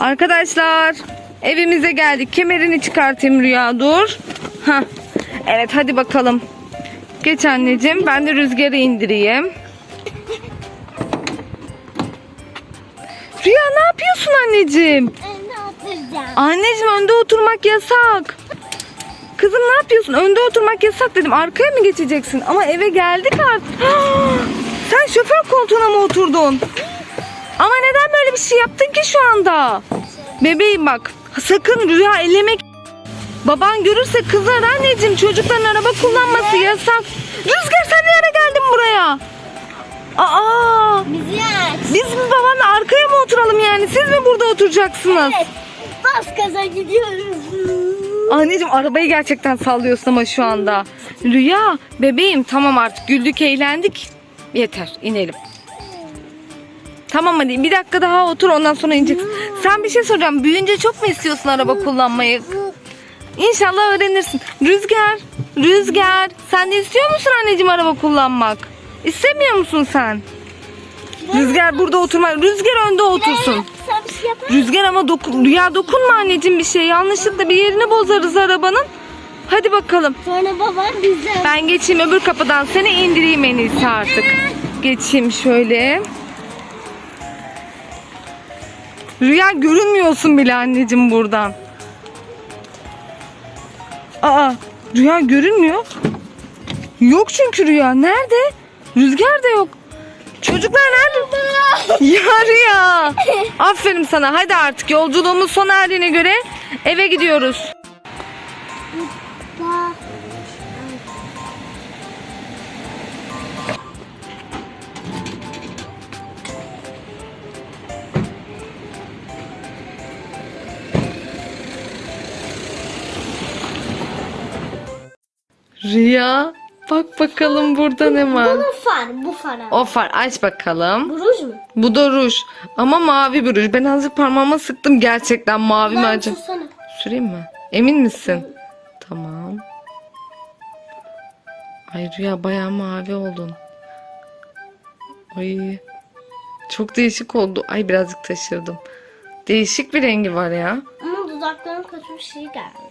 Arkadaşlar evimize geldik. Kemerini çıkartayım Rüya dur. Hah. Evet hadi bakalım. Geç anneciğim. Ben de rüzgarı indireyim. Rüya ne yapıyorsun anneciğim? Anneciğim önde oturmak yasak. Kızım ne yapıyorsun? Önde oturmak yasak dedim. Arkaya mı geçeceksin? Ama eve geldik artık. Sen şoför koltuğuna mı oturdun? Ama neden böyle bir şey yaptın ki şu anda? Bebeğim bak. Sakın rüya ellemek. Baban görürse kızar anneciğim. Çocukların araba kullanması yasak. Rüzgar sen ne ara geldin buraya? Aa! Aç. Biz mi babanla arkaya mı oturalım yani? Siz mi burada oturacaksınız? Evet. Bas gaza gidiyoruz. Anneciğim arabayı gerçekten sallıyorsun ama şu anda. Rüya bebeğim tamam artık güldük eğlendik. Yeter inelim. Tamam hadi bir dakika daha otur ondan sonra ineceksin. Sen bir şey soracağım. Büyüyünce çok mu istiyorsun araba kullanmayı? İnşallah öğrenirsin. Rüzgar, Rüzgar sen de istiyor musun anneciğim araba kullanmak? İstemiyor musun sen? Rüzgar burada oturma. Rüzgar önde otursun. Şey? Rüzgar ama dokun, Rüya dokunma anneciğim bir şey. Yanlışlıkla bir yerini bozarız arabanın. Hadi bakalım. Sonra babam bize. Ben geçeyim öbür kapıdan seni indireyim en iyisi artık. Geçeyim şöyle. Rüya görünmüyorsun bile anneciğim buradan. Aa Rüya görünmüyor. Yok çünkü Rüya. Nerede? Rüzgar da yok. Çocuklar nerede? ya Rüya. Aferin sana. Hadi artık yolculuğumuz sona erdiğine göre eve gidiyoruz. Rüya bak bakalım burada ne var. Bu far, bu far. O far aç bakalım. Bu ruj mu? Bu da ruj. Ama mavi bir ruj. Ben azıcık parmağıma sıktım. Gerçekten mavi mi Ben acaba? tutsana. Süreyim mi? Emin misin? Tamam. Ay Rüya bayağı mavi oldun. Ay. Çok değişik oldu. Ay birazcık taşırdım. Değişik bir rengi var ya. Ama dudaklarım kötü bir şey geldi.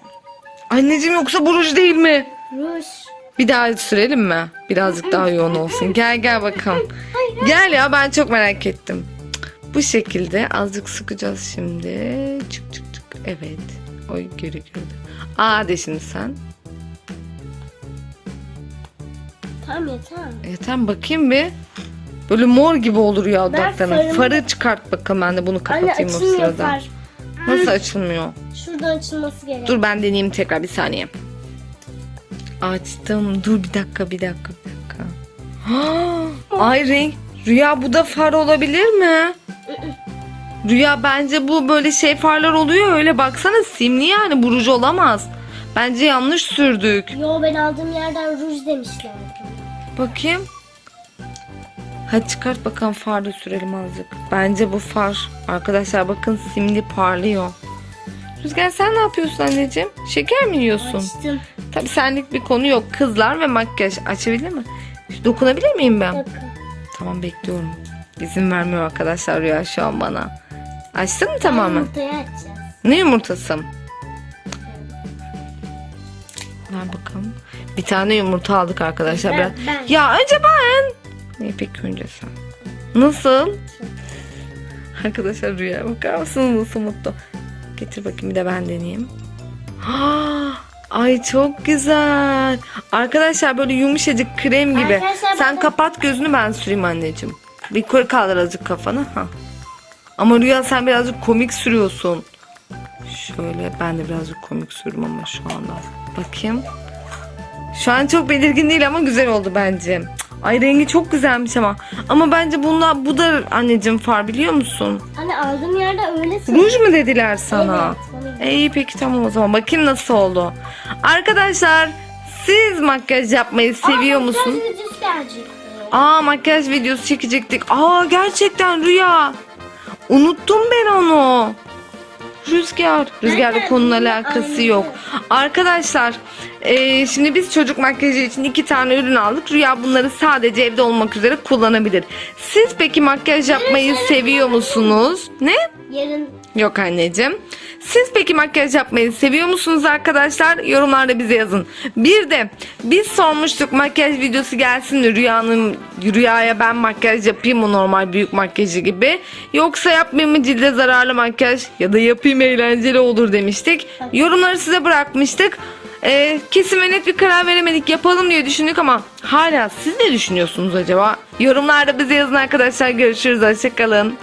Anneciğim yoksa bu ruj değil mi? Ruj. Bir daha sürelim mi? Birazcık daha yoğun olsun. Gel gel bakalım. Gel ya ben çok merak ettim. Bu şekilde azıcık sıkacağız şimdi. Çık çık çık. Evet. Oy geri gördü. Aa de şimdi sen. Tamam yeter. Tamam bakayım bir. Böyle mor gibi olur ya dudaklarına. farımı- Farı çıkart bakalım ben de bunu Anne kapatayım o açılmıyor sırada. far. Nasıl açılmıyor? Şuradan açılması gerek. Dur ben deneyeyim tekrar bir saniye. Açtım. Dur bir dakika bir dakika bir dakika. Ay renk. Rüya bu da far olabilir mi? Rüya bence bu böyle şey farlar oluyor öyle baksana simli yani bu ruj olamaz. Bence yanlış sürdük. Yo ben aldığım yerden ruj demişler. Bakayım. Hadi çıkart bakalım far da sürelim azıcık. Bence bu far. Arkadaşlar bakın simli parlıyor. Rüzgar sen ne yapıyorsun anneciğim? Şeker mi yiyorsun? Açtım. Tabii senlik bir konu yok. Kızlar ve makyaj açabilir mi? Dokunabilir miyim ben? Bakın. Tamam bekliyorum. İzin vermiyor arkadaşlar Rüya şu an bana. Açtın mı tamamen? Yumurtayı açacağız. Ne yumurtası? Ver bakalım. Bir tane yumurta aldık arkadaşlar. Ben- Biraz... ben. Ya önce ben. Ne peki önce sen. Nasıl? Arkadaşlar Rüya bakar mısınız nasıl mutlu? Getir bakayım bir de ben deneyeyim. Ah, Ay çok güzel. Arkadaşlar böyle yumuşacık krem gibi. Arkadaşlar Sen bakın. kapat gözünü ben süreyim anneciğim. Bir yukarı kaldır azıcık kafanı. Ha. Ama Rüya sen birazcık komik sürüyorsun. Şöyle ben de birazcık komik sürdüm ama şu anda. Bakayım. Şu an çok belirgin değil ama güzel oldu bence. Ay rengi çok güzelmiş ama. Ama bence bunlar bu da anneciğim far biliyor musun? Anne aldığım yerde öyle Ruj mu dediler sana? Evet, iyi peki tamam o zaman. Bakayım nasıl oldu. Arkadaşlar siz makyaj yapmayı seviyor Aa, musunuz? makyaj videosu gelecekti. Aa makyaj videosu çekecektik. Aa gerçekten Rüya. Unuttum ben onu. Rüzgar. Rüzgarla konunun alakası yok. Arkadaşlar e, şimdi biz çocuk makyajı için iki tane ürün aldık. Rüya bunları sadece evde olmak üzere kullanabilir. Siz peki makyaj yapmayı seviyor musunuz? Ne? Yarın Yok anneciğim. Siz peki makyaj yapmayı seviyor musunuz arkadaşlar? Yorumlarda bize yazın. Bir de biz sormuştuk makyaj videosu gelsin mi? Rüyanın rüyaya ben makyaj yapayım mı normal büyük makyajı gibi? Yoksa yapmayayım mı cilde zararlı makyaj ya da yapayım eğlenceli olur demiştik. Yorumları size bırakmıştık. Ee, kesin ve net bir karar veremedik yapalım diye düşündük ama hala siz ne düşünüyorsunuz acaba? Yorumlarda bize yazın arkadaşlar görüşürüz hoşçakalın.